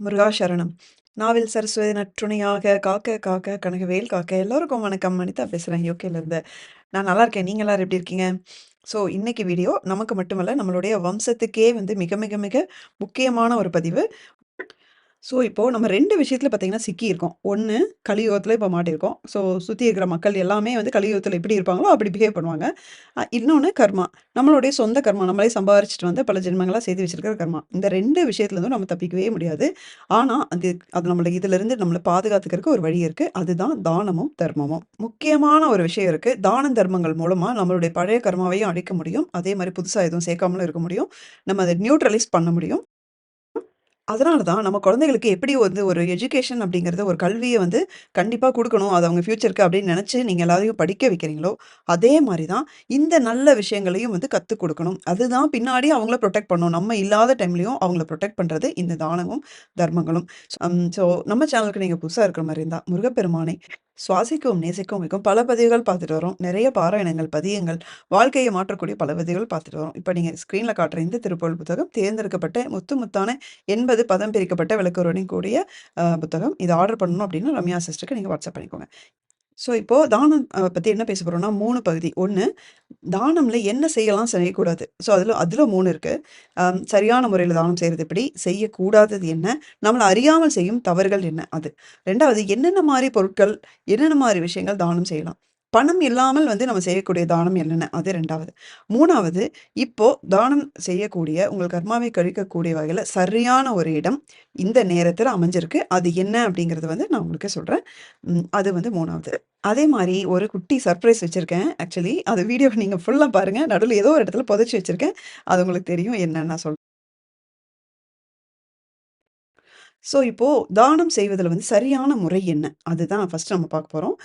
முருகா சரணம். நாவில் சரஸ்வதி நற்றுணையாக காக்க காக்க கனகவேல் காக்க. எல்லோருக்கும் வணக்கம். அனிதா பேசுகிறேன் யூகேலருந்து. நான் நல்லா இருக்கேன். நீங்கள் எல்லாரும் எப்படி இருக்கீங்க? ஸோ இன்னைக்கு வீடியோ நமக்கு மட்டுமல்ல, நம்மளுடைய வம்சத்துக்கே வந்து மிக மிக மிக முக்கியமான ஒரு பதிவு. ஸோ, இப்போது நம்ம ரெண்டு விஷயத்தில் பார்த்தீங்கன்னா சிக்கியிருக்கோம். ஒன்று கலியுகத்தில் இப்போ மாட்டியிருக்கோம். ஸோ, சுற்றி இருக்கிற மக்கள் எல்லாமே வந்து கலியுகத்தில் எப்படி இருப்பாங்களோ, அப்படி பிஹேவ் பண்ணுவாங்க. இன்னொன்று கர்மா. நம்மளுடைய சொந்த கர்மா. நம்மளே சம்பாரிச்சுட்டு வந்து பல ஜென்மங்களாக சேர்த்து வச்சிருக்கிற கர்மா. இந்த ரெண்டு விஷயத்துலேருந்தும் நம்ம தப்பிக்கவே முடியாது. ஆனால் அது அது நம்மளை இதிலிருந்து நம்மளை பாதுகாத்துக்கிறதுக்கு ஒரு வழி இருக்குது அதுதான் தானமும், தர்மமும். முக்கியமான ஒரு விஷயம் இருக்குது தான தர்மங்கள் மூலமாக நம்மளுடைய பழைய கர்மாவையும் அழிக்க முடியும். அதே மாதிரி புதுசாக எதுவும் சேர்க்காமலும் இருக்க முடியும். நம்ம அதை நியூட்ரலைஸ் பண்ண முடியும். அதனால தான் நம்ம குழந்தைகளுக்கு எப்படி வந்து ஒரு எஜுகேஷன் அப்படிங்கிறத ஒரு கல்வியை வந்து கண்டிப்பாக கொடுக்கணும். அது அவங்க ஃப்யூச்சருக்கு அப்படின்னு நினச்சி நீங்கள் எல்லாரையும் படிக்க வைக்கிறீங்களோ, அதே மாதிரி தான் இந்த நல்ல விஷயங்களையும் வந்து கற்றுக் கொடுக்கணும். அதுதான் பின்னாடி அவங்கள ப்ரொடெக்ட் பண்ணணும் நம்ம இல்லாத டைம்லையும் அவங்கள ப்ரொடெக்ட் பண்ணுறது இந்த தானமும், தர்மங்களும். ஸோ நம்ம சேனலுக்கு நீங்கள் புதுசாக இருக்கிற மாதிரி இருந்தால் முருகப்பெருமானை சுவாசிக்கும் நேசிக்கும் மிகவும் பல பதிவுகள் பார்த்துட்டு வரோம். நிறைய பாராயணங்கள், பதியங்கள், வாழ்க்கையை மாற்றக்கூடிய பல பதிவுகள் பார்த்துட்டு வரோம். இப்போ நீங்கள் ஸ்க்ரீனில் காட்டுற இந்த திருப்பொருள் புத்தகம் தேர்ந்தெடுக்கப்பட்ட முத்து முத்தான 80 பதம் பிரிக்கப்பட்ட விளக்கத்துடன் கூடிய புத்தகம். இது ஆர்டர் பண்ணணும் அப்படின்னா, ரம்யா சிஸ்டருக்கு நீங்கள் வாட்ஸ்அப் பண்ணிக்கோங்க. ஸோ, இப்போது தானம் பற்றி என்ன பேச போகிறோம்னா மூணு பகுதி. ஒன்று தானம்ல என்ன செய்யலாம், செய்யக்கூடாது. ஸோ, அதில் அதில் மூணு இருக்குது சரியான முறையில் தானம் செய்கிறது எப்படி? செய்யக்கூடாதது என்ன? நம்மளை அறியாமல் செய்யும் தவறுகள் என்ன? அது. ரெண்டாவது என்னென்ன மாதிரி பொருட்கள், என்னென்ன மாதிரி விஷயங்கள் தானம் செய்யலாம்? பணம் இல்லாமல் வந்து நம்ம செய்யக்கூடிய தானம் என்னென்ன? அது 2வது. 3வது இப்போ தானம் செய்யக்கூடிய உங்கள் கர்மாவை கழிக்கக்கூடிய வகையில் சரியான ஒரு இடம் இந்த நேரத்தில் அமைஞ்சிருக்கு. அது என்ன அப்படிங்கிறது வந்து நான் உங்களுக்கு சொல்கிறேன் அது வந்து மூணாவது அதே மாதிரி ஒரு குட்டி சர்ப்ரைஸ் வச்சுருக்கேன் ஆக்சுவலி அது வீடியோவை நீங்கள் ஃபுல்லாக பாருங்கள் நடுவில் ஏதோ ஒரு இடத்துல புதைச்சி வச்சிருக்கேன். அது உங்களுக்கு தெரியும் என்னன்னு நான் ஸோ, இப்போது தானம் செய்வதில் வந்து சரியான முறை என்ன? அதுதான் ஃபஸ்ட்டு நம்ம பார்க்க போகிறோம்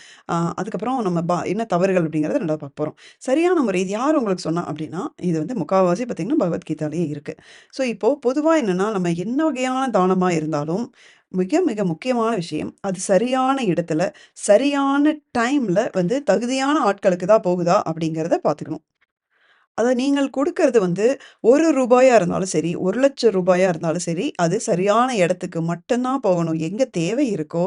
அதுக்கப்புறம் நம்ம பா என்ன தவறுகள் அப்படிங்கிறத நல்லா பார்க்க போகிறோம் சரியான முறை இது யார் உங்களுக்கு சொன்னால் அப்படின்னா, இது வந்து முக்கால்வாசி பார்த்தீங்கன்னா பகவத்கீதாலேயே இருக்குது ஸோ, இப்போது பொதுவாக என்னென்னா நம்ம என்ன வகையான தானமாக இருந்தாலும், மிக மிக முக்கியமான விஷயம், அது சரியான இடத்துல, சரியான டைமில் வந்து தகுதியான ஆட்களுக்கு தான் போகுதா அப்படிங்கிறத பார்த்துக்கணும். அதை நீங்கள் கொடுக்கறது வந்து ஒரு ரூபாயாக இருந்தாலும் சரி, ஒரு லட்சம் ரூபாயாக இருந்தாலும் சரி, அது சரியான இடத்துக்கு மட்டும்தான் போகணும். எங்கே தேவை இருக்கோ,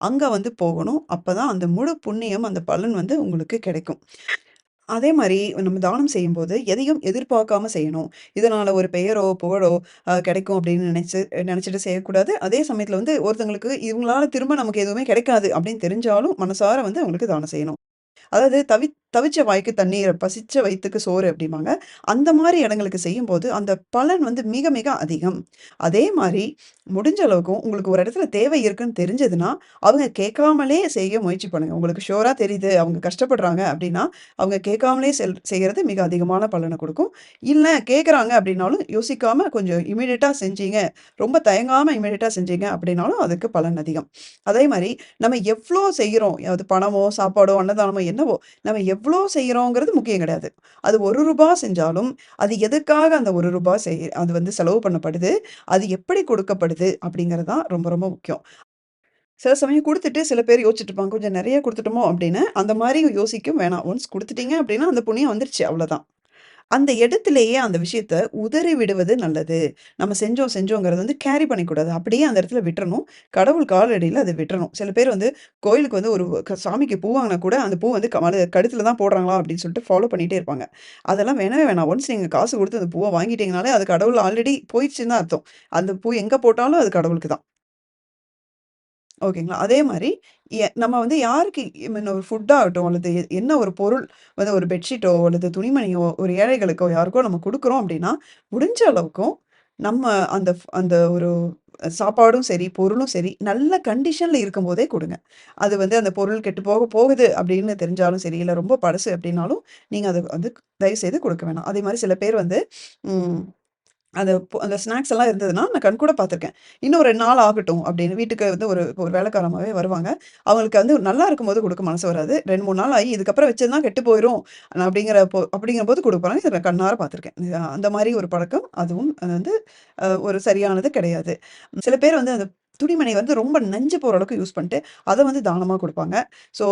அங்கே வந்து போகணும். அப்போ தான் அந்த முழு புண்ணியம், அந்த பலன் வந்து உங்களுக்கு கிடைக்கும். அதே மாதிரி நம்ம தானம் செய்யும்போது எதையும் எதிர்பார்க்காம செய்யணும். இதனால ஒரு பெயரோ, புகழோ கிடைக்கும் அப்படின்னு நினச்சி நினச்சிட்டு செய்யக்கூடாது. அதே சமயத்தில் வந்து ஒருத்தங்களுக்கு இவங்களால திரும்ப நமக்கு எதுவுமே கிடைக்காது அப்படின்னு தெரிஞ்சாலும், மனசார வந்து அவங்களுக்கு தானம் செய்யணும். அதாவது தவி தவிச்ச வாய்க்கு தண்ணீர், பசிச்ச வயிற்றுக்கு சோறு அப்படிம்பாங்க. அந்த மாதிரி இடங்களுக்கு செய்யும்போது, அந்த பலன் வந்து மிக மிக அதிகம். அதே மாதிரி முடிஞ்ச அளவுக்கும் உங்களுக்கு ஒரு இடத்துல தேவை இருக்குன்னு தெரிஞ்சதுன்னா, அவங்க கேட்காமலே செய்ய முயற்சி பண்ணுங்கள் உங்களுக்கு ஷோராக தெரியுது, அவங்க கஷ்டப்படுறாங்க அப்படின்னா, அவங்க கேட்காமலே செல் செய்கிறது மிக அதிகமான பலனை கொடுக்கும் இல்லை கேட்குறாங்க அப்படின்னாலும், யோசிக்காம கொஞ்சம் இமீடியட்டாக செஞ்சீங்க, ரொம்ப தயங்காமல் இமீடியட்டாக செஞ்சீங்க அப்படின்னாலும், அதுக்கு பலன் அதிகம். அதே மாதிரி நம்ம எவ்வளோ செய்கிறோம் அது பணமோ, சாப்பாடோ, அன்னதானமோ என்னவோ, நம்ம எவ்வளோ செய்கிறோங்கிறது முக்கியம் கிடையாது. அது ஒரு ரூபா செஞ்சாலும், அது எதுக்காக அந்த ஒரு ரூபா செய் அது வந்து செலவு பண்ணப்படுது, அது எப்படி கொடுக்கப்படுது அப்படிங்கிறது தான் ரொம்ப ரொம்ப முக்கியம். சில சமயம் கொடுத்துட்டு சில பேர் யோசிச்சுட்டுப்பாங்க கொஞ்சம் நிறைய கொடுத்துட்டோமோ அப்படின்னு. அந்த மாதிரி யோசிக்கும் வேணாம். ஒன்ஸ் கொடுத்துட்டீங்க அப்படின்னா, அந்த புண்ணியம் வந்துருச்சு அவ்வளோதான். அந்த இடத்துலையே அந்த விஷயத்த உதறி விடுவது நல்லது. நம்ம செஞ்சோம் செஞ்சோங்கிறது வந்து கேரி பண்ணிக்கூடாது. அப்படியே அந்த இடத்துல விட்டுறணும். கடவுள் காலடியில் அதை விட்டுறணும். சில பேர் வந்து கோயிலுக்கு வந்து ஒரு சாமிக்கு பூ வாங்கினா கூட, அந்த பூ வந்து க கழுத்துல தான் போடுறாங்களா அப்படின்னு சொல்லிட்டு ஃபாலோ பண்ணிட்டே இருப்பாங்க. அதெல்லாம் வேணவே வேணாம். ஒன்ஸ் நீங்கள் காசு கொடுத்து அந்த பூவை வாங்கிட்டீங்கனாலே, அது கடவுள் ஆல்ரெடி போயிடுச்சுன்னு தான் அர்த்தம். அந்த பூ எங்கே போட்டாலும் அது கடவுளுக்கு தான். ஓகேங்களா. அதே மாதிரி நம்ம வந்து யாருக்கு ஐ ஒரு ஃபுட்டாகட்டும் அல்லது என்ன ஒரு பொருள் வந்து ஒரு பெட்ஷீட்டோ, அல்லது துணிமணியோ, ஒரு ஏழைகளுக்கோ யாருக்கோ நம்ம கொடுக்குறோம் அப்படின்னா முடிஞ்ச அளவுக்கும் நம்ம அந்த அந்த ஒரு சாப்பாடும் சரி, பொருளும் சரி, நல்ல கண்டிஷனில் இருக்கும்போதே கொடுங்க அது வந்து அந்த பொருள் கெட்டு போக போகுது அப்படின்னு தெரிஞ்சாலும் சரி, இல்லை ரொம்ப பழசு அப்படின்னாலும் நீங்கள் அதை வந்து தயவுசெய்து கொடுக்க வேணாம். அதே மாதிரி சில பேர் வந்து அந்த அந்த ஸ்நாக்ஸ் எல்லாம் இருந்ததுன்னா, நான் கண் கூட பார்த்துருக்கேன். இன்னும் ரெண்டு நாள் ஆகட்டும் அப்படின்னு வீட்டுக்கு வந்து ஒரு ஒரு வேலைக்காரமாகவே வருவாங்க. அவங்களுக்கு வந்து நல்லா இருக்கும்போது கொடுக்க மனசு வராது. 2, 3 நாள் ஆகி இதுக்கப்புறம் வச்சதுதான் கெட்டு போயிரும். அப்படிங்கிறப்போ அப்படிங்கிற போது கொடுப்பாங்க இதில் கண்ணார பார்த்துருக்கேன். அந்த மாதிரி ஒரு பழக்கம் அதுவும் அது வந்து ஒரு சரியானது கிடையாது. சில பேர் வந்து அந்த துணிமணி வந்து ரொம்ப நஞ்சு போகிற அளவுக்கு யூஸ் பண்ணிட்டு, அதை வந்து தானமாக கொடுப்பாங்க ஸோ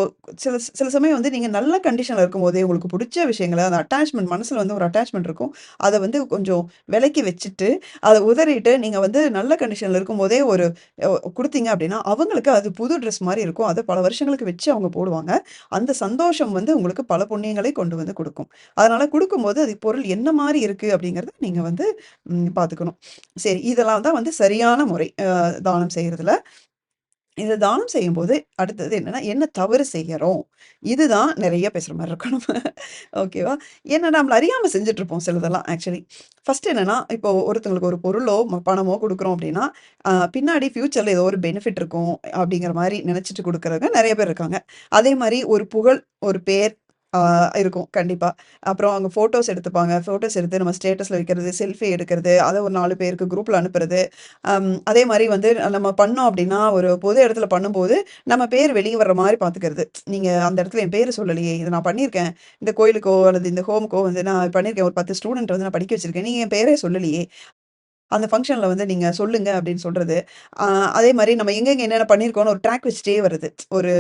சில சில சமயம் வந்து நீங்கள் நல்ல கண்டிஷனில் இருக்கும்போதே, உங்களுக்கு பிடிச்ச விஷயங்களை அந்த அட்டாச்மெண்ட் மனசில் வந்து ஒரு அட்டாச்மெண்ட் இருக்கும். அதை வந்து கொஞ்சம் விலக்கி வச்சுட்டு, அதை உதறிட்டு நீங்கள் வந்து நல்ல கண்டிஷனில் இருக்கும்போதே ஒரு கொடுத்தீங்க அப்படின்னா அவங்களுக்கு அது புது ட்ரெஸ் மாதிரி இருக்கும். அதை பல வருஷங்களுக்கு வச்சு அவங்க போடுவாங்க. அந்த சந்தோஷம் வந்து உங்களுக்கு பல புண்ணியங்களை கொண்டு வந்து கொடுக்கும் அதனால் கொடுக்கும்போது அது பொருள் என்ன மாதிரி இருக்குது அப்படிங்கிறத நீங்கள் வந்து பார்த்துக்கணும். சரி இதெல்லாம் தான் வந்து சரியான முறை. தானம் செய்கிறதுல இத தானம் செய்யும்போது, அடுத்தது என்னன்னா, என்ன தவறு செய்கிறோம் இதுதான் நிறைய பேசுகிற மாதிரி இருக்கும் ஓகேவா? ஏன்னா நம்மள அறியாம செஞ்சுட்ருப்போம் சிலதெல்லாம் ஆக்சுவலி. ஃபர்ஸ்ட் என்னன்னா, இப்போ ஒருத்தவங்களுக்கு ஒரு பொருளோ, ம பணமோ கொடுக்குறோம் அப்படின்னா பின்னாடி ஃபியூச்சர்ல ஏதோ ஒரு பெனிஃபிட் இருக்கும் அப்படிங்கிற மாதிரி நினச்சிட்டு கொடுக்குறவங்க நிறைய பேர் இருக்காங்க. அதே மாதிரி ஒரு புகழ், ஒரு பேர் இருக்கும் கண்டிப்பா. அப்புறம் அவங்க ஃபோட்டோஸ் எடுத்துப்பாங்க. ஃபோட்டோஸ் எடுத்து நம்ம ஸ்டேட்டஸ்ல வைக்கிறது, செல்ஃபி எடுக்கிறது, அத ஒரு 4 பேருக்கு குரூப்ல அனுப்புறது. அதே மாரி வந்து நம்ம பண்ணோம் அப்டின்னா, ஒரு பொது இடத்துல பண்ணும்போது, நம்ம பேர் வெளிய வர்ற மாரி பார்த்துக்கிறது. நீங்க அந்த இடத்துல என் பேர சொல்லலையே! இத நான் பண்ணியிருக்கேன். இந்த கோயிலுக்கோ அல்லது இந்த ஹோமுக்கோ வந்து நான் பண்ணியிருக்கேன். ஒரு 10 ஸ்டூடண்ட் வந்து நான் படிக்க வச்சிருக்கேன். நீங்க என் பேரே சொல்லலையே! அந்த ஃபங்க்ஷனில் வந்து நீங்கள் சொல்லுங்க அப்படின்னு சொல்றது. அதே மாதிரி நம்ம எங்கெங்க என்னென்ன பண்ணியிருக்கோம்னு ஒரு ட்ராக் வச்சுட்டே வருது. ஒரு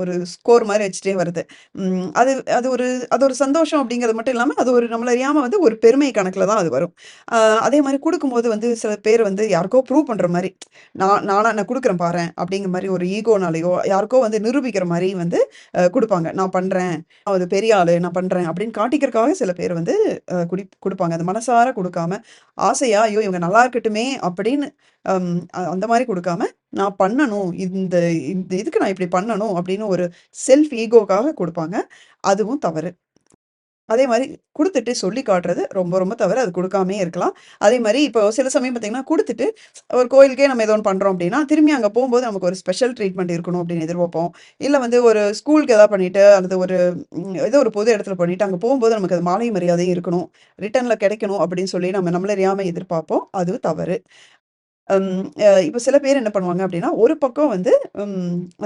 ஒரு ஸ்கோர் மாதிரி வச்சுட்டே வருது. அது அது ஒரு அது ஒரு சந்தோஷம் அப்படிங்கிறது மட்டும் இல்லாமல் அது ஒரு நம்மள அறியாம வந்து ஒரு பெருமை கணக்கில் தான் அது வரும். அதே மாதிரி கொடுக்கும்போது வந்து சில பேர் வந்து யாருக்கோ ப்ரூவ் பண்ணுற மாதிரி நான் நானா நான் கொடுக்குறேன் பாரு அப்படிங்கிற மாதிரி ஒரு ஈகோனாலேயோ யாருக்கோ வந்து நிரூபிக்கிற மாதிரி வந்து கொடுப்பாங்க நான் பண்ணுறேன் அது பெரிய ஆள் நான் பண்ணுறேன் அப்படின்னு காட்டிக்கிறதுக்காக சில பேர் வந்து குடி கொடுப்பாங்க அது மனசார கொடுக்காம ஆசையா ஐயோ! இவங்க நல்லா இருக்கட்டுமே அப்படின்னு அந்த மாதிரி கொடுக்காம நான் பண்ணணும். இந்த இந்த இதுக்கு நான் இப்படி பண்ணணும் அப்படின்னு ஒரு செல்ஃப் ஈகோக்காக கொடுப்பாங்க அதுவும் தவறு. அதே மாதிரி கொடுத்துட்டு சொல்லி காட்டுறது ரொம்ப, ரொம்ப தவறு. அது கொடுக்காமே இருக்கலாம். அதே மாதிரி இப்போ சில சமயம் பார்த்தீங்கன்னா, கொடுத்துட்டு ஒரு கோயிலுக்கே நம்ம ஏதோ ஒன்று பண்ணுறோம் அப்படின்னா திரும்பி அங்கே போகும்போது நமக்கு ஒரு ஸ்பெஷல் ட்ரீட்மெண்ட் இருக்கணும் அப்படின்னு எதிர்பார்ப்போம். இல்லை வந்து ஒரு ஸ்கூலுக்கு ஏதாவது பண்ணிட்டு, அல்லது ஒரு ஏதோ ஒரு பொது இடத்துல பண்ணிட்டு, அங்கே போகும்போது நமக்கு அது மாலை மரியாதையும் இருக்கணும். ரிட்டர்னில் கிடைக்கணும் அப்படின்னு சொல்லி நம்ம நம்மள அறியாம எதிர்பார்ப்போம். அது தவறு. இப்போ சில பேர் என்ன பண்ணுவாங்க அப்படின்னா ஒரு பக்கம் வந்து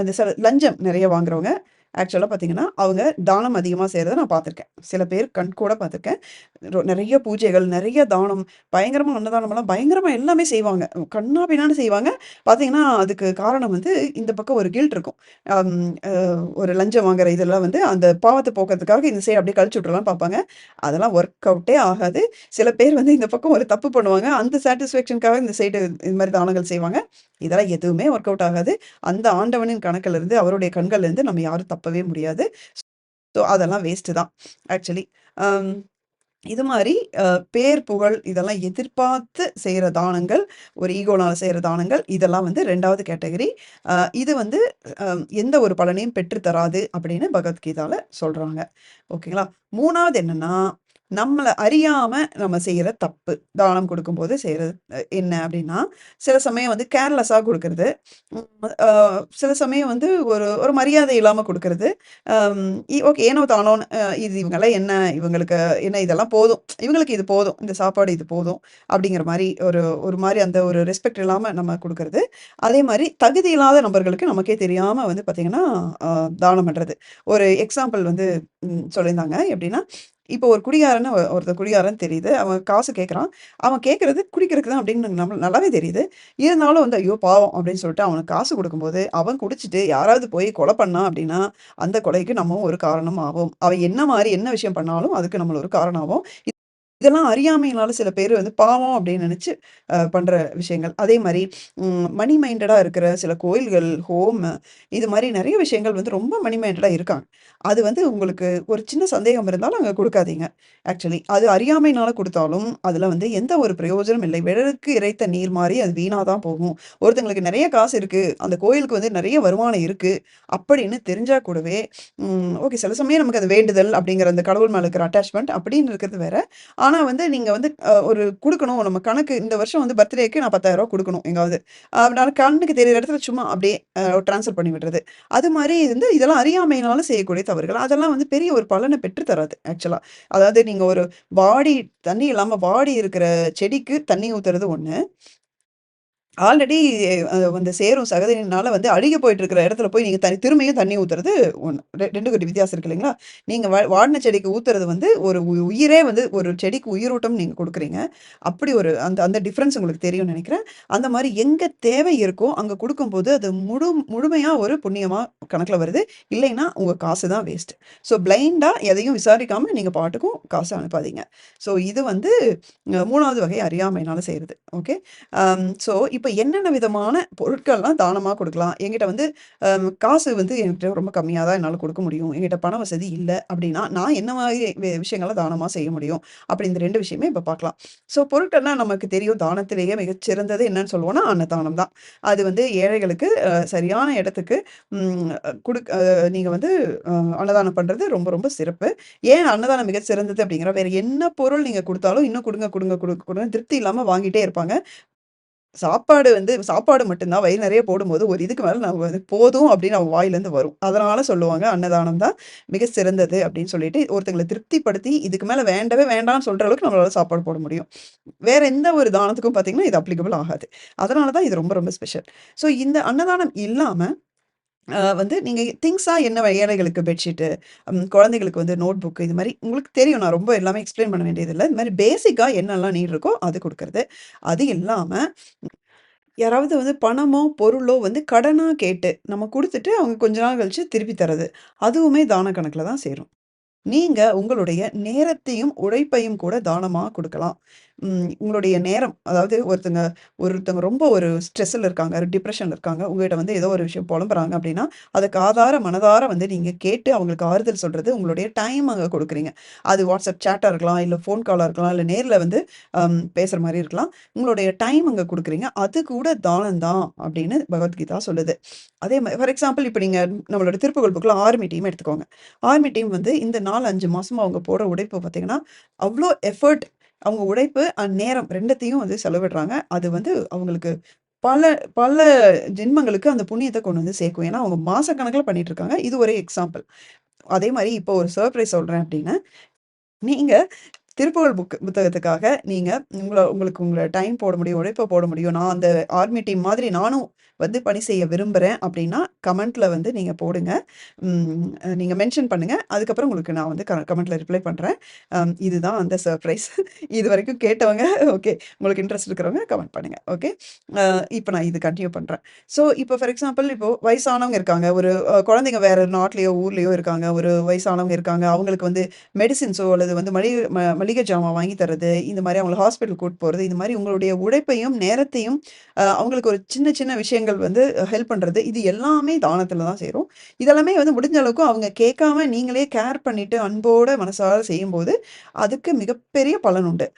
அந்த சில லஞ்சம் நிறைய வாங்குறவங்க, ஆக்சுவலாக பார்த்தீங்கன்னா, அவங்க தானம் அதிகமாக செய்கிறத நான் பார்த்துருக்கேன். சில பேர் கண் கூட பார்த்துருக்கேன். ரொ பூஜைகள், நிறைய தானம், பயங்கரமாக அன்னதானம்லாம் பயங்கரமாக எல்லாமே செய்வாங்க. கண்ணா பின்னான்னு செய்வாங்க. பார்த்தீங்கன்னா, அதுக்கு காரணம் வந்து இந்த பக்கம் ஒரு கில்ட் இருக்கும். ஒரு லஞ்சம் வாங்குற இதெல்லாம் வந்து அந்த பாவத்தை போக்குறதுக்காக இந்த சைடு அப்படியே கழிச்சு விட்டுறலாம்னு பார்ப்பாங்க. அதெல்லாம் ஒர்க் அவுட்டே ஆகாது. சில பேர் வந்து இந்த பக்கம் ஒரு தப்பு பண்ணுவாங்க. அந்த சாட்டிஸ்ஃபேக்ஷனுக்காக இந்த சைடு இது மாதிரி தானங்கள் செய்வாங்க. இதெல்லாம் எதுவுமே ஒர்க் அவுட் ஆகாது. அந்த ஆண்டவனின் கணக்குலருந்து, அவருடைய கண்கள்லேருந்து நம்ம யாரும் தப்பவே முடியாது. ஸோ அதெல்லாம் வேஸ்ட்டு தான் ஆக்சுவலி. Um, இது மாதிரி பேர், புகழ் இதெல்லாம் எதிர்பார்த்து செய்கிற தானங்கள், ஒரு ஈகோனால் செய்கிற தானங்கள், இதெல்லாம் வந்து ரெண்டாவது கேட்டகரி. இது வந்து எந்த ஒரு பலனையும் பெற்றுத்தராது அப்படின்னு பகவத்கீதாவில் சொல்கிறாங்க ஓகேங்களா? மூணாவது என்னென்னா நம்மளை அறியாம நம்ம செய்யற தப்பு. தானம் கொடுக்கும்போது செய்யறது என்ன அப்படின்னா சில சமயம் வந்து கேர்லெஸ்ஸா கொடுக்கறது சில சமயம் வந்து ஒரு ஒரு மரியாதை இல்லாம கொடுக்கறது ஓகே ஏனோ தானோன்னு இது இவங்களாம் என்ன இவங்களுக்கு என்ன இதெல்லாம் போதும். இவங்களுக்கு இது போதும். இந்த சாப்பாடு இது போதும். அப்படிங்கிற மாதிரி ஒரு ஒரு மாதிரி அந்த ஒரு ரெஸ்பெக்ட் இல்லாம நம்ம கொடுக்கறது அதே மாதிரி தகுதி இல்லாத நபர்களுக்கு நமக்கே தெரியாம வந்து பார்த்தீங்கன்னா, தானம் பண்றது. ஒரு எக்ஸாம்பிள் வந்து சொல்லியிருந்தாங்க. எப்படின்னா இப்போ ஒரு குடிகாரன்னு ஒருத்தர் குடிகாரன்னு தெரியுது. அவன் காசு கேட்குறான். அவன் கேட்குறது குடிக்கிறதுக்கு தான் அப்படின்னு நம்ம நல்லாவே தெரியுது. இருந்தாலும் வந்து ஐயோ! பாவம் அப்படின்னு சொல்லிட்டு அவனுக்கு காசு கொடுக்கும்போது அவன் குடிச்சிட்டு யாராவது போய் கொலை பண்ணான் அப்படின்னா அந்த கொலைக்கு நம்ம ஒரு காரணம் ஆகும் அவன் என்ன மாதிரி என்ன விஷயம் பண்ணாலும் அதுக்கு நம்மள ஒரு காரணம் ஆகும் இதெல்லாம் அறியாமையினால சில பேர் வந்து பாவம் அப்படின்னு நினைச்சு பண்ணுற பண்ற விஷயங்கள். அதே மாதிரி மணி மைண்டடாக மைண்டடா இருக்கிற சில கோயில்கள், ஹோம் இது மாதிரி நிறைய விஷயங்கள் வந்து ரொம்ப மணி மைண்டடா இருக்காங்க. அது வந்து உங்களுக்கு ஒரு சின்ன சந்தேகம் இருந்தாலும் அங்கே கொடுக்காதீங்க ஆக்சுவலி. அது அறியாமையினால கொடுத்தாலும் அதுல வந்து எந்த ஒரு பிரயோஜனம் இல்லை. "விரலுக்கு இறைத்த நீர் மாதிரி அது வீணாக தான் போகும்." ஒருத்தங்களுக்கு நிறைய காசு இருக்கு. அந்த கோயிலுக்கு வந்து நிறைய வருமானம் இருக்கு. அப்படின்னு தெரிஞ்சா கூடவே, ஓகே சில சமயம் நமக்கு அது வேண்டுதல் அப்படிங்கிற அந்த கடவுள் மேல இருக்கிற அட்டாச்மெண்ட் அப்படின்னு இருக்கிறது வேற. ஆனால் வந்து நீங்கள் வந்து ஒரு கொடுக்கணும் நம்ம கணக்கு இந்த வருஷம் வந்து பர்த்டேக்கு நான் பத்தாயிரம் கொடுக்கணும் எங்காவது. நான் கண்ணுக்கு தெரியிற இடத்துல சும்மா அப்படியே ட்ரான்ஸ்ஃபர் பண்ணி விடுறது. அது மாதிரி வந்து இதெல்லாம் அறியாமையினாலும் செய்யக்கூடிய தவறுகள். அதெல்லாம் வந்து பெரிய ஒரு பலனை பெற்று தராது ஆக்சுவலாக அதாவது நீங்கள் ஒரு வாடி தண்ணி இல்லாமல் வாடி இருக்கிற செடிக்கு தண்ணி ஊற்றுறது ஒன்று ஆல்ரெடி அந்த சேரும் சகதியினால வந்து அழுகி போயிட்டு இருக்கிற இடத்துல போய் நீங்கள் தண்ணி திரும்பியும் தண்ணி ஊற்றுறது ஒன்று ரெண்டு 2க்கும் வித்தியாசம் இருக்கு இல்லைங்களா? நீங்கள் வா வாடின செடிக்கு ஊற்றுறது வந்து ஒரு உ உயிரே வந்து ஒரு செடிக்கு உயிரூட்டம் நீங்கள் கொடுக்குறீங்க அப்படி ஒரு அந்த அந்த டிஃப்ரென்ஸ் உங்களுக்கு தெரியும்னு நினைக்கிறேன் அந்த மாதிரி எங்கே தேவை இருக்கோ, அங்கே கொடுக்கும்போது அது முழு முழுமையாக ஒரு புண்ணியமாக கணக்கில் வருது. இல்லைன்னா உங்கள் காசு தான் வேஸ்ட். ஸோ பிளைண்டாக எதையும் விசாரிக்காமல் நீங்கள் பாட்டுக்கும் காசு அனுப்பாதீங்க. ஸோ இது வந்து மூணாவது வகை அறியாமையினால் செய்கிறது ஓகே. ஸோ இப்போ என்னென்ன விதமான பொருட்கள்லாம் தானமாக கொடுக்கலாம் என்கிட்ட வந்து காசு வந்து என்கிட்ட ரொம்ப கம்மியாக தான் என்னால் கொடுக்க முடியும். என்கிட்ட பண வசதி இல்லை அப்படின்னா, நான் என்ன மாதிரி விஷயங்களை தானமாக செய்ய முடியும்? அப்படி இந்த ரெண்டு விஷயமே இப்போ பார்க்கலாம். ஸோ பொருட்கள்லாம் நமக்கு தெரியும். தானத்திலேயே மிகச்சிறந்தது என்னன்னு சொல்லுவோம்னா, அன்னதானம் தான். அது வந்து ஏழைகளுக்கு சரியான இடத்துக்கு ம் நீங்கள் வந்து அன்னதானம் பண்ணுறது ரொம்ப ரொம்ப சிறப்பு. ஏன் அன்னதானம் மிக சிறந்தது அப்படிங்கிற வேற என்ன பொருள் நீங்கள் கொடுத்தாலும் இன்னும் கொடுங்க கொடுங்க கொடுங்க கொடுங்க திருப்தி இல்லாமல் வாங்கிட்டே இருப்பாங்க. சாப்பாடு வந்து சாப்பாடு மட்டும்தான் வயிறு நிறைய போடும்போது, ஒரு இதுக்கு மேலே நம்ம வந்து போதும் அப்படின்னு அவங்க வாயிலேருந்து வரும். அதனால சொல்லுவாங்க, அன்னதானம் தான் மிக சிறந்தது அப்படின்னு சொல்லிட்டு, ஒருத்தங்கள திருப்திப்படுத்தி, இதுக்கு மேலே வேண்டவே வேண்டாம்னு சொல்கிற அளவுக்கு நம்மளால சாப்பாடு போட முடியும். வேற எந்த ஒரு தானத்துக்கும் பார்த்தீங்கன்னா, இது அப்ளிகபிள் ஆகாது. அதனால தான் இது ரொம்ப ரொம்ப ஸ்பெஷல். ஸோ இந்த அன்னதானம் இல்லாமல் வந்து நீங்க திங்ஸா என்ன ஏழைகளுக்கு பெட்ஷீட்டு, குழந்தைகளுக்கு வந்து நோட் புக் இது மாதிரி உங்களுக்கு தெரியும். நான் ரொம்ப எல்லாமே எக்ஸ்ப்ளைன் பண்ண வேண்டியதில்லை இந்த மாதிரி பேசிக்கா என்னெல்லாம் நீட் இருக்கோ அது கொடுக்கறது அது இல்லாம யாராவது வந்து பணமோ, பொருளோ வந்து கடனாக கேட்டு நம்ம கொடுத்துட்டு அவங்க கொஞ்ச நாள் கழிச்சு திருப்பி தர்றது. அதுவுமே தான கணக்கில் தான் சேரும். நீங்கள் உங்களுடைய நேரத்தையும், உழைப்பையும் கூட தானமாக கொடுக்கலாம் உங்களுடைய நேரம், அதாவது ஒருத்தங்க ஒருத்தவங்க ரொம்ப ஒரு ஸ்ட்ரெஸ்ஸில் இருக்காங்க, ஒரு டிப்ரெஷனில் இருக்காங்க. உங்ககிட்ட வந்து ஏதோ ஒரு விஷயம் புலம்புறாங்க அப்படின்னா, அதுக்கு ஆதார மனதார வந்து நீங்கள் கேட்டு அவங்களுக்கு ஆறுதல் சொல்கிறது உங்களுடைய டைம் அங்கே கொடுக்குறீங்க அது வாட்ஸ்அப் சேட்டாக இருக்கலாம், இல்லை ஃபோன் காலாக இருக்கலாம், இல்லை நேரில் வந்து பேசுகிற மாதிரி இருக்கலாம். உங்களுடைய டைம் அங்கே கொடுக்குறீங்க அது கூட தானம் தான் அப்படின்னு பகவத்கீதா சொல்லுது. அதே மாதிரி ஃபார் எக்ஸாம்பிள் இப்போ நீங்கள் நம்மளோட திருப்புகழ் புக்கில் ஆர்மி டீம் எடுத்துக்கோங்க. ஆர்மி டீம் வந்து இந்த நாலு அஞ்சு மாதமாக அவங்க போடுற உடைப்பு பார்த்தீங்கன்னா, அவ்வளோ எஃபர்ட் அவங்க உழைப்பு அண்ட் நேரம் ரெண்டத்தையும் வந்து செலவிடுறாங்க. அது வந்து அவங்களுக்கு பல பல ஜென்மங்களுக்கு அந்த புண்ணியத்தை கொண்டு வந்து சேர்க்கும். ஏன்னா, அவங்க மாசக்கணக்கில் பண்ணிட்டு இருக்காங்க. இது ஒரு எக்ஸாம்பிள். அதே மாதிரி இப்போ ஒரு சர்ப்ரைஸ் சொல்றேன் அப்படின்னா நீங்க திருப்புகழ் புக் புத்தகத்துக்காக நீங்க உங்களை உங்களுக்கு உங்களை டைம் போட முடியும், உழைப்ப போட முடியும். நான் அந்த ஆர்மி டீம் மாதிரி நானும் வந்து பணி செய்ய விரும்புகிறேன் அப்படின்னா கமெண்ட்ல வந்து நீங்க போடுங்க. நீங்கள் நீங்க மென்ஷன் பண்ணுங்க. அதுக்கப்புறம் உங்களுக்கு நான் வந்து க கமெண்ட்ல ரிப்ளை பண்றேன். இதுதான் அந்த சர்ப்ரைஸ். இது வரைக்கும் கேட்டவங்க ஓகே. உங்களுக்கு இன்ட்ரெஸ்ட் இருக்கிறவங்க கமெண்ட் பண்ணுங்க. ஓகே. இப்போ நான் இது கண்டினியூ பண்றேன். ஸோ இப்போ ஃபார் எக்ஸாம்பிள் இப்போ வயசானவங்க இருக்காங்க. ஒரு குழந்தைங்க வேற நாட்லயோ, ஊர்லயோ இருக்காங்க. ஒரு வயசானவங்க இருக்காங்க. அவங்களுக்கு வந்து மெடிசின்ஸோ அல்லது வந்து மளிகை ம மளிகை ஜாமான் வாங்கி தர்றது, இந்த மாதிரி அவங்கள ஹாஸ்பிட்டல் கூட்டு போகிறது இந்த மாதிரி உங்களுடைய உழைப்பையும், நேரத்தையும் அவங்களுக்கு ஒரு சின்ன சின்ன விஷயங்கள் வந்து ஹெல்ப் பண்ணுறது இது எல்லாமே தானத்தில் தான் சேரும். இதெல்லாமே வந்து முடிஞ்ச அளவுக்கு அவங்க கேட்காம நீங்களே கேர் பண்ணிட்டு, அன்போட மனசார செய்யும்போது, அதுக்கு மிகப்பெரிய பலன் உண்டு.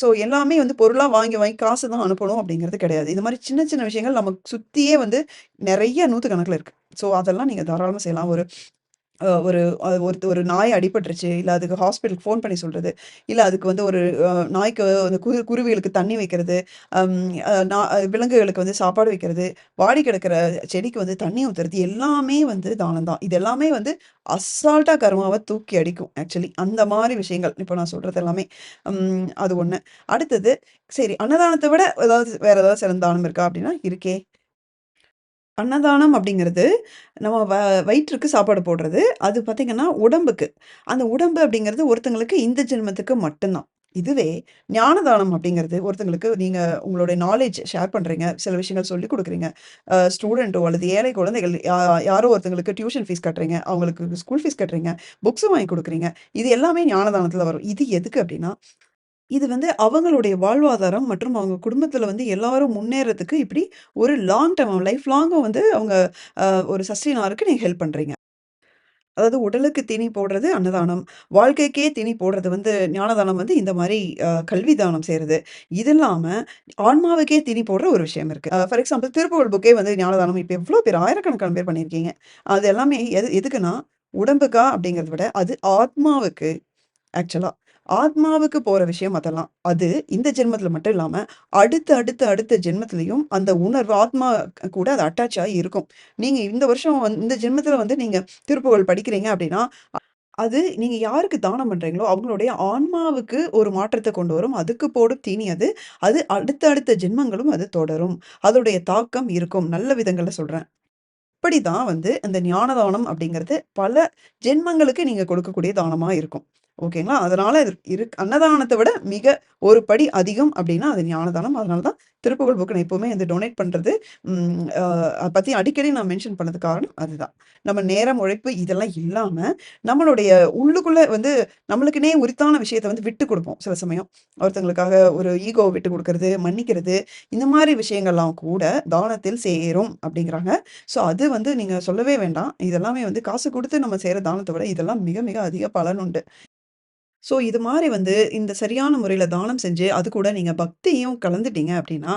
ஸோ எல்லாமே வந்து பொருளாக வாங்கி வாங்கி காசு தான் அனுப்பணும் அப்படிங்கிறது கிடையாது. இது மாதிரி சின்ன சின்ன விஷயங்கள் நமக்கு சுற்றியே வந்து நிறைய நூற்று கணக்கில் இருக்குது ஸோ அதெல்லாம் நீங்கள் தாராளமாக செய்யலாம். ஒரு ஒரு ஒரு ஒரு நாய் அடிபட்டுருச்சு. இல்லை அதுக்கு ஹாஸ்பிட்டலுக்கு ஃபோன் பண்ணி சொல்கிறது இல்லை அதுக்கு வந்து ஒரு நாய்க்கு அந்த குரு குருவிகளுக்கு தண்ணி வைக்கிறது. விலங்குகளுக்கு வந்து சாப்பாடு வைக்கிறது. வாடி கிடக்கிற செடிக்கு வந்து தண்ணி ஊற்றுறது எல்லாமே வந்து தானம் தான். இது எல்லாமே வந்து அசால்ட்டாக கர்மாவை தூக்கி அடிக்கும் ஆக்சுவலி. அந்த மாதிரி விஷயங்கள். இப்போ நான் சொல்கிறது எல்லாமே. அது ஒன்று அடுத்தது சரி அன்னதானத்தை விட ஏதாவது வேறு ஏதாவது சிறந்த தானம் இருக்கா? அப்படின்னா இருக்கே. அன்னதானம் அப்படிங்கிறது, நம்ம வ வயிற்றுக்கு சாப்பாடு போடுறது. அது பார்த்தீங்கன்னா, உடம்புக்கு. அந்த உடம்பு அப்படிங்கிறது ஒருத்தங்களுக்கு இந்த ஜென்மத்துக்கு மட்டும்தான் இதுவே ஞானதானம் அப்படிங்கிறது ஒருத்தங்களுக்கு நீங்கள் உங்களுடைய நாலேஜ் ஷேர் பண்ணுறீங்க சில விஷயங்கள் சொல்லிக் கொடுக்குறீங்க ஸ்டூடெண்ட்டோ அல்லது ஏழை குழந்தைகள் யாரோ ஒருத்தங்களுக்கு டியூஷன் ஃபீஸ் கட்டுறீங்க. அவங்களுக்கு ஸ்கூல் ஃபீஸ் கட்டுறீங்க. புக்ஸ் வாங்கி கொடுக்குறீங்க இது எல்லாமே ஞானதானத்தில் வரும். இது எதுக்கு அப்படின்னா, இது வந்து அவங்களுடைய வாழ்வாதாரம் மற்றும் அவங்க குடும்பத்தில் வந்து எல்லாரும் முன்னேறதுக்கு இப்படி ஒரு லாங் டைம் லைஃப் லாங்கும் வந்து அவங்க ஒரு சஸ்டெயின் நீங்கள் ஹெல்ப் பண்ணுறீங்க அதாவது உடலுக்கு திணி போடுறது அன்னதானம். வாழ்க்கைக்கே திணி போடுறது வந்து ஞானதானம் வந்து இந்த மாதிரி கல்வி தானம் செய்றது. இது இல்லாம ஆன்மாவுக்கே திணி போடுற ஒரு விஷயம் இருக்கு. ஃபார் எக்ஸாம்பிள் திருப்புகழ் புக்கே வந்து ஞானதானம் இப்போ எவ்வளோ பேர் ஆயிரக்கணக்கான பேர் பண்ணியிருக்கீங்க. அது எல்லாமே எது எதுக்குன்னா, உடம்புக்கா அப்படிங்கிறத விட அது ஆத்மாவுக்கு ஆக்சுவலாக ஆத்மாவுக்கு போற விஷயம் அதெல்லாம். அது இந்த ஜென்மத்துல மட்டும் இல்லாம, அடுத்த, அடுத்த, அடுத்த ஜென்மத்திலையும் அந்த உணர்வு ஆத்மா கூட அது அட்டாச் ஆகி இருக்கும். நீங்க இந்த வருஷம் இந்த ஜென்மத்துல வந்து நீங்க திருப்புகழ் படிக்கிறீங்க அப்படின்னா, அது நீங்க யாருக்கு தானம் பண்றீங்களோ, அவங்களுடைய ஆன்மாவுக்கு ஒரு மாற்றத்தை கொண்டு வரும். அதுக்கு போடும் தீனி அது. அது அடுத்த அடுத்த ஜென்மங்களும் அது தொடரும். அதோடைய தாக்கம் இருக்கும். நல்ல விதங்களை சொல்றேன். இப்படிதான் வந்து இந்த ஞானதானம் அப்படிங்கிறது பல ஜென்மங்களுக்கு நீங்க கொடுக்கக்கூடிய தானமா இருக்கும். ஓகேங்களா? அதனால இரு இருக் விட மிக ஒரு படி அதிகம் அப்படின்னா, அது ஞானதானம் அதனால தான் திருப்புகழ் புக்கு நான் எப்பவுமே வந்து டொனேட் பண்றது, அதை பற்றி பத்தி அடிக்கடி நான் மென்ஷன் பண்ணது காரணம் அதுதான். நம்ம நேரம், உழைப்பு இதெல்லாம் இல்லாம, நம்மளுடைய உள்ளுக்குள்ள வந்து நம்மளுக்குனே உரித்தான விஷயத்த வந்து விட்டு கொடுப்போம் சில சமயம். ஒருத்தங்களுக்காக ஒரு ஈகோவை விட்டு கொடுக்கறது மன்னிக்கிறது, இந்த மாதிரி விஷயங்கள்லாம் கூட தானத்தில் சேரும் அப்படிங்கிறாங்க. ஸோ அது வந்து நீங்க சொல்லவே வேண்டாம். இதெல்லாமே வந்து காசு கொடுத்து நம்ம செய்கிற தானத்தை விட இதெல்லாம் மிக மிக அதிக பலன் உண்டு. ஸோ இது மாதிரி வந்து இந்த சரியான முறையில் தானம் செஞ்சு, அது கூட நீங்கள் பக்தியும் கலந்துட்டீங்க அப்படின்னா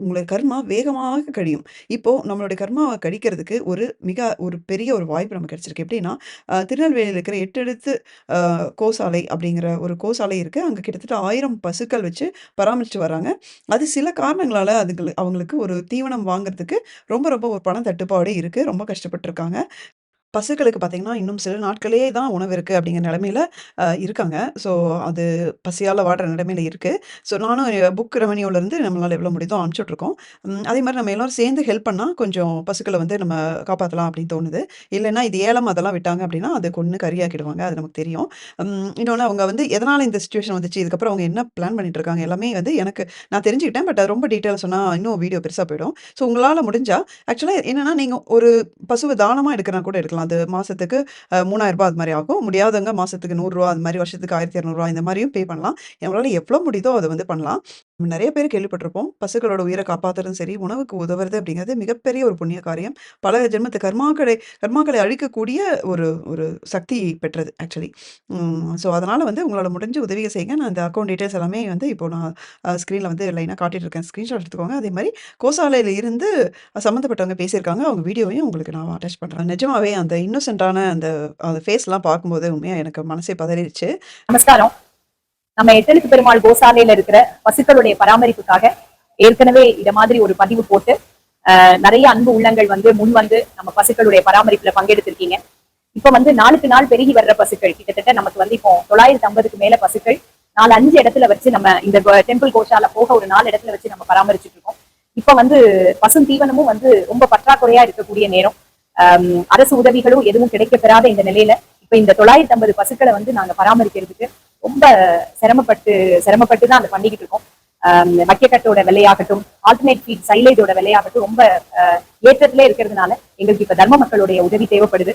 உங்களுடைய கர்மா வேகமாக கழியும். இப்போது நம்மளுடைய கர்மாவை கழிக்கிறதுக்கு ஒரு மிக ஒரு பெரிய ஒரு வாய்ப்பு நமக்கு கிடச்சிருக்கு எப்படின்னா திருநெல்வேலியில் இருக்கிற எட்டெடுத்து கோசாலை அப்படிங்கிற ஒரு கோசாலை இருக்குது அங்கே கிட்டத்தட்ட ஆயிரம் பசுக்கள் வச்சு பராமரித்து வராங்க. அது சில காரணங்களால் அதுங்களுக்கு அவங்களுக்கு ஒரு தீவனம் வாங்குறதுக்கு ரொம்ப ரொம்ப ஒரு பண தட்டுப்பாடு இருக்குது ரொம்ப கஷ்டப்பட்டுருக்காங்க. பசுக்களுக்கு பார்த்தீங்கன்னா, இன்னும் சில நாட்களே தான் உணவு இருக்கு அப்படிங்கிற நிலைமையில அ இருக்காங்க. ஸோ அது பசியால வாடுற நிலைமையில இருக்கு. ஸோ நானும் புக் ரெவென்யூலருந்து நம்மளால எவ்வளோ முடியுதோ அனுப்பிச்சுட்ருக்கோம். ம் அதே மாதிரி நம்ம எல்லாரும் சேர்ந்து ஹெல்ப் பண்ணா கொஞ்சம் பசுக்கள வந்து நம்ம காப்பாத்தலாம் அப்படின்னு தோணுது. இல்லன்னா இது ஏலம் அதெல்லாம் விட்டாங்க அப்படின்னா, அது கொன்னு கறியாக்கிடுவாங்க. அது நமக்கு தெரியும். ம் இன்னொன்னு அவங்க வந்து எதனால இந்த சிச்சுவேஷன் வந்துச்சு, இதுக்கப்புறம் அவங்க என்ன பிளான் பண்ணிட்டு இருக்காங்க எல்லாமே வந்து எனக்கு நான் தெரிஞ்சுக்கிட்டேன். பட் அது ரொம்ப டீட்டெயிலா சொன்னா இன்னும் வீடியோ பெருசா போயிடும். ஸோ உங்களால முடிஞ்சா ஆக்சுவலா என்னன்னா, நீங்க ஒரு பசுவ தானமா எடுக்கிறனா கூட எடுக்கலாம். அது மாதத்துக்கு அ ரூ. 3000 அது மாதிரி ஆகும். முடியாதவங்க மாதத்துக்கு நூறுரூவா அது மாதிரி வருஷத்துக்கு ஆயிரத்தி இரநூறுவா இந்த மாதிரியும் பே பண்ணலாம். நம்மளால் எவ்வளோ முடியுதோ அதை வந்து பண்ணலாம். நம்ம பேர் கேள்விப்பட்டிருப்போம். பசுக்களோட உயிரை காப்பாத்துறதும் சரி, உணவுக்கு உதவுறது அப்படிங்கிறது மிகப்பெரிய ஒரு புண்ணிய காரியம். பல ஜென்மத்து கர்மாக்களை கர்மாக்களை அழிக்கக்கூடிய ஒரு ஒரு சக்தி பெற்றது ஆக்சுவலி. ஸோ அதனால வந்து உங்களால முடிஞ்ச உதவியை செய்யுங்க. நான் இந்த அக்கௌண்ட் டீட்டெயில்ஸ் எல்லாமே வந்து இப்போ நான் ஸ்க்ரீனில் வந்து லைனா காட்டிட்டு இருக்கேன். ஸ்க்ரீன்ஷாட் எடுத்துக்கோங்க. அதே மாதிரி கோசாலையில இருந்து சம்மந்தப்பட்டவங்க பேசியிருக்காங்க. அவங்க வீடியோவையும் உங்களுக்கு நான் அட்டாச் பண்றேன். நிஜமாவே அந்த இன்னோசென்ட்டான அந்த அந்த ஃபேஸ்லாம் பார்க்கும்போது உண்மையாக எனக்கு மனசே பதறிடுச்சு நமஸ்காரம். நம்ம எட்டெழுத்து பெருமாள் கோசாலையில இருக்கிற பசுக்களுடைய பராமரிப்புக்காக ஏற்கனவே இத மாதிரி ஒரு பதிவு போட்டு அஹ், நிறைய அன்பு உள்ளங்கள் வந்து முன் வந்து நம்ம பசுக்களுடைய பராமரிப்புல பங்கெடுத்திருக்கீங்க. இப்ப வந்து நாளுக்கு நாள் பெருகி வர்ற பசுக்கள் கிட்டத்தட்ட நமக்கு வந்து இப்போ தொள்ளாயிரத்தி ஐம்பதுக்கு மேல பசுக்கள் நாலு அஞ்சு இடத்துல வச்சு நம்ம இந்த டெம்பிள் கோஷால போக ஒரு நாலு இடத்துல வச்சு நம்ம பராமரிச்சுட்டு இருக்கோம். இப்ப வந்து பசும் தீவனமும் வந்து ரொம்ப பற்றாக்குறையா இருக்கக்கூடிய நேரம். அரசு உதவிகளும் எதுவும் கிடைக்கப் பெறாத இந்த நிலையில இப்ப இந்த தொள்ளாயிரத்தி ஐம்பது பசுக்களை வந்து நாங்க பராமரிக்கிறதுக்கு ரொம்ப சிரமப்பட்டு சிரமப்பட்டு தான் அதை பண்ணிக்கிட்டு இருக்கோம். மக்கியக்கட்டோட விலையாகட்டும் ஆல்டர்னேட் ஃபீட் சைலேஜோட விலையாகட்டும் ரொம்ப அஹ், ஏற்றத்திலே இருக்கிறதுனால எங்களுக்கு இப்ப தர்ம மக்களுடைய உதவி தேவைப்படுது.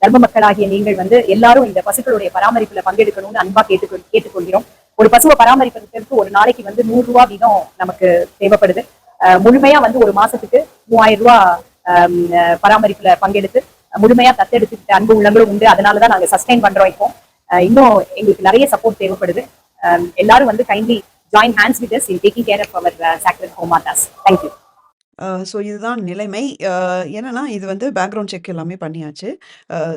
தர்ம மக்களாகிய நீங்கள் வந்து எல்லாரும் இந்த பசுக்களுடைய பராமரிப்புல பங்கெடுக்கணும்னு அன்பா கேட்டுக்கொள் கேட்டுக்கொள்கிறோம். ஒரு பசுவை பராமரிப்பதற்கு ஒரு நாளைக்கு வந்து நூறு ரூபா வீதம் நமக்கு தேவைப்படுது. முழுமையா வந்து ஒரு மாசத்துக்கு மூவாயிரம் ரூபா பராமரிப்புல பங்கெடுத்து முழுமையா தத்தெடுத்துக்கிட்ட அன்பு உள்ளங்களும் உண்டு. அதனாலதான் நாங்க சஸ்டைன் பண்றோம் இப்போ. இன்னும் எங்களுக்கு நிறைய சப்போர்ட் தேவைப்படுது எல்லாரும் வந்து kindly join hands with us in taking care of our sacred ஹோமாட்டாஸ் thank you so இதுதான் நிலைமை. அ என்னன்னா, இது வந்து பேக்ரவுண்ட் செக் எல்லாமே பண்ணியாச்சு.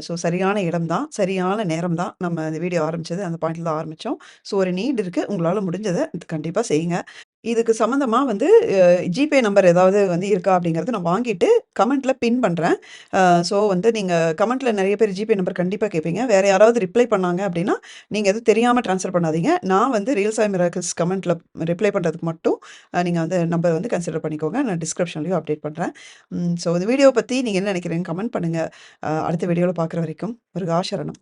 ஸோ சரியான இடம் தான், சரியான நேரம் தான். நம்ம இந்த வீடியோ ஆரம்பிச்சது அந்த பாயிண்ட்ல தான் ஆரம்பிச்சோம். ஸோ ஒரு நீட் இருக்கு. உங்களால முடிஞ்சதை கண்டிப்பா செய்யுங்க. இதுக்கு சம்மந்தமாக வந்து ஜிபே நம்பர் ஏதாவது வந்து இருக்கா அப்படிங்கிறது நான் வாங்கிட்டு கமெண்ட்டில் பின் பண்ணுறேன் ஸோ வந்து நீங்கள் கமெண்ட்டில் நிறைய பேர் ஜிபே நம்பர் கண்டிப்பாக கேட்பீங்க. வேறு யாராவது ரிப்ளை பண்ணாங்க அப்படின்னா, நீங்கள் எதுவும் தெரியாமல் ட்ரான்ஸ்ஃபர் பண்ணாதீங்க. நான் வந்து ரியல் சாய் மிராக்கிள்ஸ் கமெண்ட்டில் ரிப்ளை பண்ணுறதுக்கு மட்டும் நீங்கள் வந்து நம்பர் வந்து கன்சிடர் பண்ணிக்கோங்க. நான் டிஸ்கிரிப்ஷன்லையும் அப்டேட் பண்ணுறேன் ஸோ இந்த வீடியோவை பற்றி நீங்கள் என்ன நினைக்கிறீங்க கமெண்ட் பண்ணுங்கள் அடுத்த வீடியோவில் பார்க்குற வரைக்கும் முருகா சரணம்.